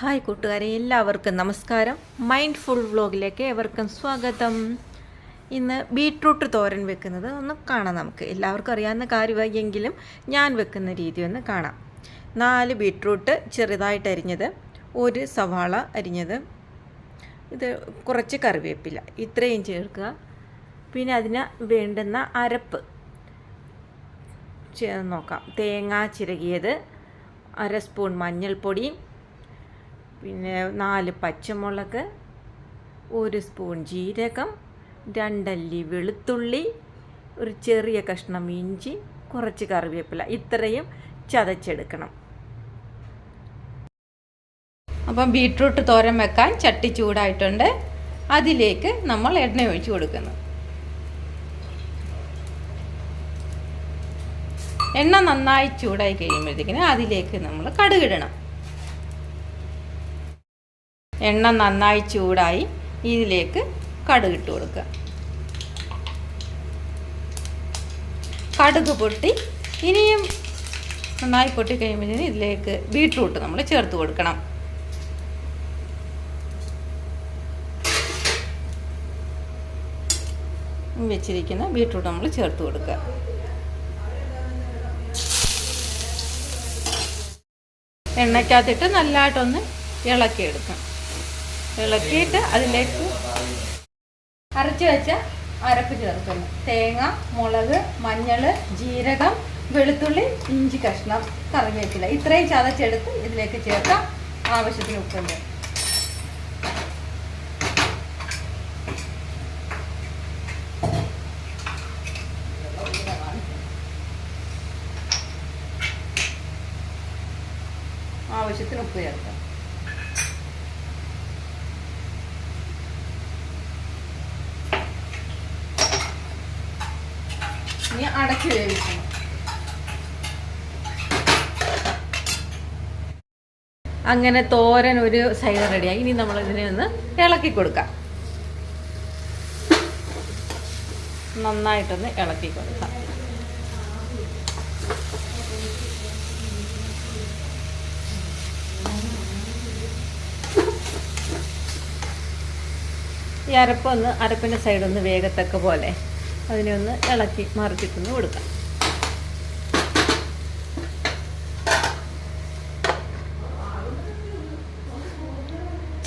Hi കൂട്ടുകാരെ എല്ലാവർക്കും നമസ്കാരം. മൈൻഡ് ഫുൾ വ്ലോഗിലേക്ക് എവർക്കും സ്വാഗതം. ഇന്ന് ബീട്രൂട്ട് തോരൻ വെക്കുന്നത് ഒന്ന് കാണാം നമുക്ക്. എല്ലാവർക്കും അറിയാവുന്ന കാര്യമായെങ്കിലും ഞാൻ വെക്കുന്ന രീതി ഒന്ന് കാണാം. നാല് ബീട്രൂട്ട് ചെറുതായിട്ട് അരിഞ്ഞത് ഒരു സവാള അരിഞ്ഞത് ഇത് കുറച്ച് കറിവേപ്പില. ഇത്രയും ചേർക്കുക. പിന്നെ അതിന് വേണ്ടുന്ന അരപ്പ്. നോക്കാം. തേങ്ങ ചിരകിയത് അര സ്പൂൺ മഞ്ഞൾപ്പൊടി പിന്നെ നാല് പച്ചമുളക് ഒരു സ്പൂൺ ജീരകം രണ്ടല്ലി വെളുത്തുള്ളി ഒരു ചെറിയ കഷ്ണം ഇഞ്ചി കുറച്ച് കറിവേപ്പില. ഇത്രയും ചതച്ചെടുക്കണം. അപ്പം ബീട്രൂട്ട് തോരൻ വെക്കാൻ ചട്ടി ചൂടായിട്ടുണ്ട്. അതിലേക്ക് നമ്മൾ എണ്ണ ഒഴിച്ച് കൊടുക്കുന്നു. എണ്ണ നന്നായി ചൂടായി കഴിയുമ്പോഴത്തേക്കിന് അതിലേക്ക് നമ്മൾ കടുകിടണം എണ്ണ നന്നായി ചൂടായി ഇതിലേക്ക് കടുക് കടുകിട്ട് കൊടുക്കുക. കടുക് പൊട്ടി ഇനിയും നന്നായി പൊട്ടി കഴിയുമ്പോഴത്തേന് ഇതിലേക്ക് ബീട്രൂട്ട് നമ്മൾ ചേർത്ത് കൊടുക്കണം. വെച്ചിരിക്കുന്ന ബീട്രൂട്ട് നമ്മൾ ചേർത്ത് കൊടുക്കുക. എണ്ണയ്ക്കകത്തിട്ട് നല്ലതായിട്ടൊന്ന് ഇളക്കിയെടുക്കാം. ഇളക്കിയിട്ട് അതിലേക്ക് അരച്ച് വെച്ച അരപ്പ് ചേർക്കുന്നു. തേങ്ങ മുളക് മഞ്ഞൾ ജീരകം വെളുത്തുള്ളി ഇഞ്ചി കഷ്ണം കറിവേപ്പില. ഇത്രയും ചതച്ചെടുത്ത് ഇതിലേക്ക് ചേർക്കാം. ആവശ്യത്തിന് ഉപ്പുണ്ട് ആവശ്യത്തിന് ഉപ്പ് ചേർക്കാം. ഇനി അടച്ച് വേവിക്കണം. അങ്ങനെ തോരൻ ഒരു സൈഡ് റെഡിയായി ഇനി നമ്മൾ ഇതിനെ ഒന്ന് ഇളക്കി കൊടുക്കാം. നന്നായിട്ടൊന്ന് ഇളക്കി കൊടുക്കാം. ഈ അരപ്പൊന്ന് അരപ്പിന്റെ സൈഡൊന്ന് വേഗത്തക്ക പോലെ. അതിനെ ഒന്ന് ഇളക്കി മറിച്ചിട്ടൊന്ന് കൊടുക്കാം.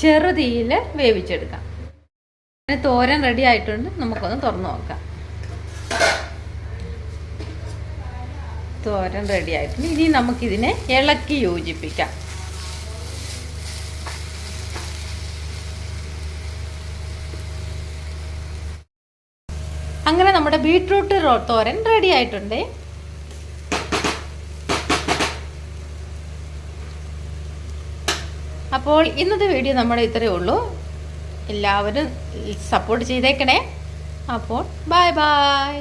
ചെറുതീയിൽ വേവിച്ചെടുക്കാം. തോരൻ റെഡി ആയിട്ടുണ്ട്. നമുക്കൊന്ന് തുറന്നു നോക്കാം. തോരൻ റെഡി ആയിട്ടുണ്ട്. ഇനി നമുക്കിതിനെ ഇളക്കി യോജിപ്പിക്കാം. അങ്ങനെ നമ്മുടെ ബീട്രൂട്ട് തോരൻ റെഡി ആയിട്ടുണ്ട്. അപ്പോൾ ഇന്നത്തെ വീഡിയോ നമ്മുടെ ഇത്രയേ ഉള്ളൂ. എല്ലാവരും സപ്പോർട്ട് ചെയ്തേക്കണേ. അപ്പോൾ ബൈ ബൈ